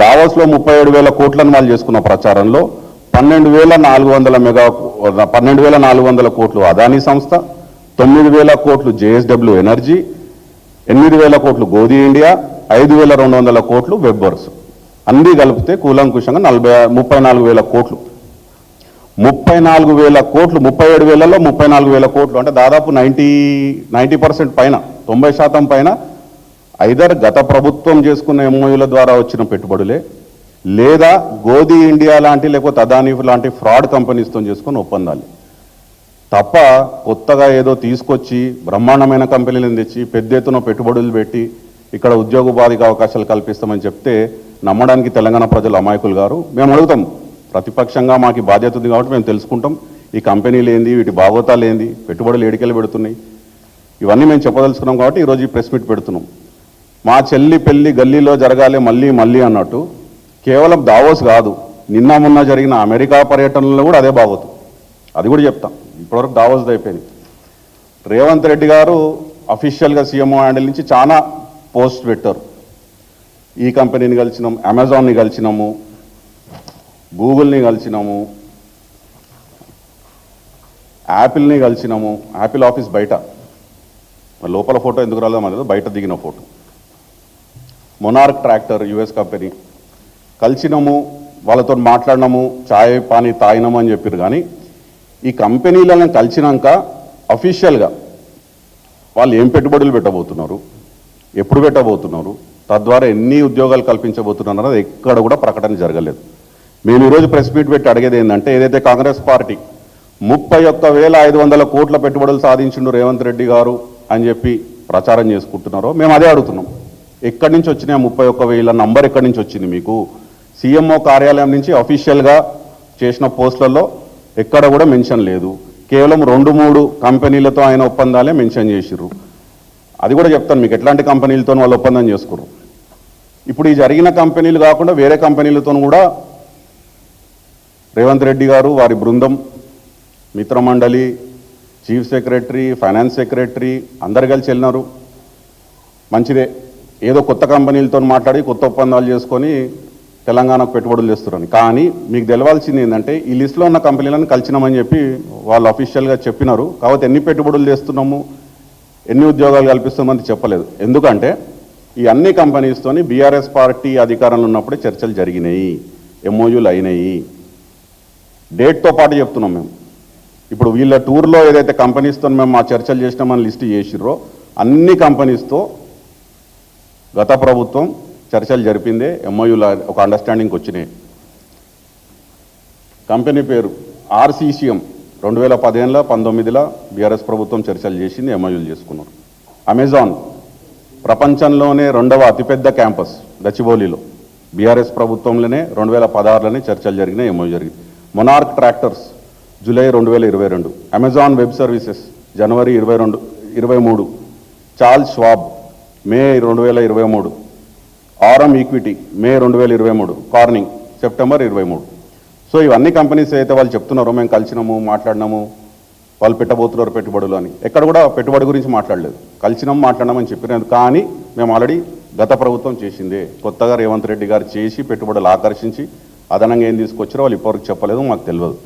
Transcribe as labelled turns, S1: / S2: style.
S1: దావోస్లో ముప్పై ఏడు వేల కోట్లను వాళ్ళు చేసుకున్న ప్రచారంలో పన్నెండు వేల నాలుగు వందల మెగా పన్నెండు వేల నాలుగు వందల కోట్లు అదానీ సంస్థ తొమ్మిది వేల కోట్లు జేఎస్డబ్ల్యూ ఎనర్జీ ఎనిమిది వేల కోట్లు గోధి ఇండియా ఐదు వేల రెండు వందల కోట్లు వెబ్బర్స్ అన్నీ కలిపితే కూలంకుషంగా నలభై ముప్పై నాలుగు వేల కోట్లు. ముప్పై నాలుగు వేల కోట్లు ముప్పై ఏడు వేలలో ముప్పై నాలుగు వేల కోట్లు. అంటే దాదాపు నైంటీ నైంటీ పర్సెంట్ పైన తొంభై శాతం పైన ఐదర్ గత ప్రభుత్వం చేసుకున్న ఎంఓయూల ద్వారా వచ్చిన పెట్టుబడులే లేదా గోధి ఇండియా లాంటి లేకపోతే అదానీ లాంటి ఫ్రాడ్ కంపెనీస్తో చేసుకున్న ఒప్పందాలు. తప్ప కొత్తగా ఏదో తీసుకొచ్చి బ్రహ్మాండమైన కంపెనీలను తెచ్చి పెద్ద ఎత్తున పెట్టుబడులు పెట్టి ఇక్కడ ఉద్యోగ ఉపాధికి అవకాశాలు కల్పిస్తామని చెప్తే నమ్మడానికి తెలంగాణ ప్రజలు అమాయకులు గారు. మేము అడుగుతాం ప్రతిపక్షంగా మాకు బాధ్యత ఉంది కాబట్టి మేము తెలుసుకుంటాం ఈ కంపెనీలు ఏంది వీటి బాగోతాలు ఏంది పెట్టుబడులు ఏడికెళ్ళి పెడుతున్నాయి. ఇవన్నీ మేము చెప్పదలుచుకున్నాం కాబట్టి ఈరోజు ఈ ప్రెస్ మీట్ పెడుతున్నాం. మా చెల్లి పెళ్ళి గల్లీలో జరగాలి మళ్ళీ మళ్ళీ అన్నట్టు కేవలం దావోస్ కాదు నిన్న మొన్న జరిగిన అమెరికా పర్యటనలో కూడా అదే బాగోతుంది అది కూడా చెప్తాం. ఇప్పటివరకు దావోస్ అయిపోయింది. రేవంత్ రెడ్డి గారు అఫీషియల్గా సీఎంఓ హ్యాండిల్ నుంచి చాలా పోస్ట్ పెట్టారు. ఈ కంపెనీని కలిసినాం అమెజాన్ని కలిసినాము గూగుల్ని కలిసినాము యాపిల్ని కలిసినాము. యాపిల్ ఆఫీస్ బయట. లోపల ఫోటో ఎందుకు రాలేదో మనకు బయట దిగిన photo. Monarch tractor US company కలిసినము వాళ్ళతో మాట్లాడినాము చాయ్ పానీ తాగినాము అని చెప్పారు కానీ ఈ కంపెనీలను కలిసినాక అఫీషియల్గా వాళ్ళు ఏం పెట్టుబడులు పెట్టబోతున్నారు ఎప్పుడు పెట్టబోతున్నారు తద్వారా ఎన్ని ఉద్యోగాలు కల్పించబోతున్నారు అన్నది ఎక్కడ కూడా ప్రకటన జరగలేదు. మేము ఈరోజు ప్రెస్ మీట్ పెట్టి అడిగేది ఏంటంటే ఏదైతే కాంగ్రెస్ పార్టీ ముప్పై ఒక్క వేల ఐదు వందల కోట్ల పెట్టుబడులు సాధించిండు రేవంత్ రెడ్డి గారు అని చెప్పి ప్రచారం చేసుకుంటున్నారో మేము అదే అడుగుతున్నాం. ఎక్కడి నుంచి వచ్చినాయి ముప్పై ఒక్క వేల నంబర్ ఎక్కడి నుంచి వచ్చింది మీకు? సీఎంఓ కార్యాలయం నుంచి అఫీషియల్గా చేసిన పోస్టులలో ఎక్కడ కూడా మెన్షన్ లేదు. కేవలం రెండు మూడు కంపెనీలతో ఆయన ఒప్పందాలే మెన్షన్ చేసిర్రు. అది కూడా చెప్తాను మీకు ఎట్లాంటి కంపెనీలతో వాళ్ళు ఒప్పందం చేసుకోరు. ఇప్పుడు ఈ జరిగిన కంపెనీలు కాకుండా వేరే కంపెనీలతో కూడా రేవంత్ రెడ్డి గారు వారి బృందం మిత్రమండలి చీఫ్ సెక్రటరీ ఫైనాన్స్ సెక్రటరీ అందరు కలిసి వెళ్ళినారు. మంచిదే. ఏదో కొత్త కంపెనీలతో మాట్లాడి కొత్త ఒప్పందాలు చేసుకొని తెలంగాణకు పెట్టుబడులు చేస్తున్నారు. కానీ మీకు తెలవాల్సింది ఏంటంటే ఈ లిస్టులో ఉన్న కంపెనీలను కలిసినామని చెప్పి వాళ్ళు అఫీషియల్గా చెప్పినారు. కాబట్టి ఎన్ని పెట్టుబడులు చేస్తున్నాము ఎన్ని ఉద్యోగాలు కల్పిస్తామని చెప్పలేదు. ఎందుకంటే ఈ అన్ని కంపెనీస్తోని బీఆర్ఎస్ పార్టీ అధికారంలో ఉన్నప్పుడే చర్చలు జరిగినాయి ఎంఓయూలు అయినాయి. డేట్తో పాటు చెప్తున్నాం మేము. ఇప్పుడు వీళ్ళ టూర్లో ఏదైతే కంపెనీస్తో మేము మా చర్చలు చేసినామని లిస్ట్ చేసిర్రో అన్ని కంపెనీస్తో గత ప్రభుత్వం చర్చలు జరిపిందే ఎంఓయూల ఒక అండర్స్టాండింగ్కి వచ్చినాయి. కంపెనీ పేరు ఆర్సీసీఎం రెండు వేల పదిహేనులో పంతొమ్మిదిలో బీఆర్ఎస్ ప్రభుత్వం చర్చలు చేసింది ఎంఓయూలు చేసుకున్నారు. అమెజాన్ ప్రపంచంలోనే రెండవ అతిపెద్ద క్యాంపస్ గచ్చిబౌలిలో. బీఆర్ఎస్ ప్రభుత్వంలోనే రెండు వేల పదహారులోనే చర్చలు జరిగినాయి ఎంఓ జరిగింది. మొనార్క్ ట్రాక్టర్స్ జూలై రెండు వేల ఇరవై రెండు. అమెజాన్ వెబ్ సర్వీసెస్ జనవరి ఇరవై రెండు ఇరవై మూడు. చార్ల్స్ స్వాబ్ మే రెండు వేల ఇరవై మూడు. ఆర్ఎం ఈక్విటీ మే రెండు వేల ఇరవై మూడు. కార్నింగ్ సెప్టెంబర్ ఇరవై మూడు. సో ఇవన్నీ కంపెనీస్ అయితే వాళ్ళు చెప్తున్నారో మేము కలిసినాము మాట్లాడినాము వాళ్ళు పెట్టబోతున్నారు పెట్టుబడులు అని. ఎక్కడ కూడా పెట్టుబడి గురించి మాట్లాడలేదు. కలిసినాం మాట్లాడమని చెప్పినారు. కానీ మేము ఆల్రెడీ గత ప్రభుత్వం చేసిందే. కొత్తగా రేవంత్ రెడ్డి గారు చేసి పెట్టుబడులు ఆకర్షించి అదనంగా ఏం తీసుకొచ్చారో వాళ్ళు ఇప్పటివరకు చెప్పలేదు మాకు తెలియదు.